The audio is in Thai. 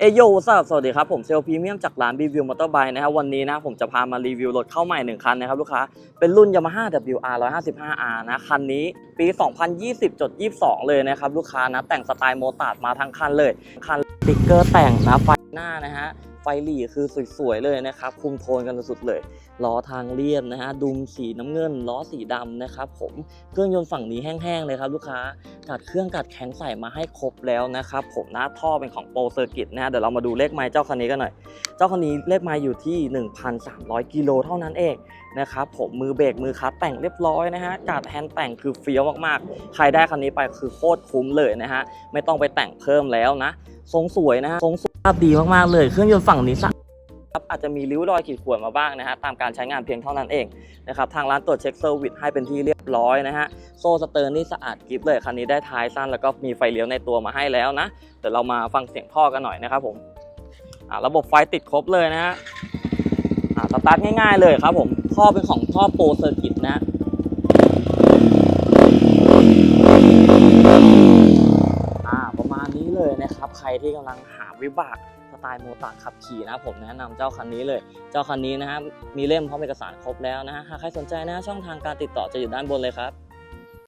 เอโยสวัสดีครับ ผมเซลพรีเมียมจากร้านบีวิวมอเตอร์ไบค์นะครับวันนี้นะผมจะพามารีวิวรถเข้าใหม่หนึ่งคันนะครับลูกค้า เป็นรุ่น Yamaha WR 155R นะ คันนี้ปี 2020.22 เลยนะครับ ลูกค้านะ แต่งสไตล์โมตาร์ดมาทั้งคันเลย คันสติ๊กเกอร์แต่งนะไฟหน้านะฮะ หลี่คือสวยๆเลยนะครับ คุมโทนกันสุดๆเลยล้อทางเรียบนะฮะดุมสีน้ำเงินล้อสีดำนะครับผมเครื่องยนต์ฝั่งนี้แห้งๆเลยครับลูกค้ากัดเครื่องกัดแข็งใส่มาให้ครบแล้วนะครับผมหน้าท่อเป็นของโปรเซอร์กิตนะฮะเดี๋ยวเรามาดูเลขไมล์เจ้าคันนี้กันหน่อย เจ้าคันนี้เลขไมล์อยู่ที่ 1,300 กิโลเท่านั้นเองนะครับผมมือเบรกมือคัสแต่งเรียบร้อยนะฮะกัดแฮนด์แต่งคือเฟี้ยวมากๆ ใครได้คันนี้ไปคือโคตรคุ้มเลยนะฮะไม่ต้องไปแต่งเพิ่มแล้วนะทรงสวยนะฮะทรงส ภาพดีมากๆเลย เครื่องยนต์ฝั่งนี้สะครับอาจจะมีริ้วรอยขีดข่วนมาบ้างนะฮะตามการใช้งานเพียงเท่านั้นเองนะครับทางร้านตรวจเช็คเซอร์วิสให้เป็นที่เรียบร้อยนะฮะโซ่สเตอร์นี่สะอาดกริบเลยคันนี้ได้ท้ายสั้นแล้วก็มีไฟเลี้ยวในตัวมาให้แล้วนะเดี๋ยวเรามาฟังเสียงท่อกันหน่อยนะครับผมอ่าระบบไฟติดครบเลยนะฮะอ่าสตาร์ทง่ายๆเลยครับผมท่อเป็นของท่อโปรเซอร์กิตนะ ที่กำลังหาวิบากสไตล์โมตาร์ขับขี่นะผมแนะนำเจ้าคันนี้เลย เจ้าคันนี้นะฮะมีเล่มพร้อมเอกสารครบแล้วนะฮะหากใครสนใจนะช่องทางการติดต่อจะอยู่ด้านบนเลยครับ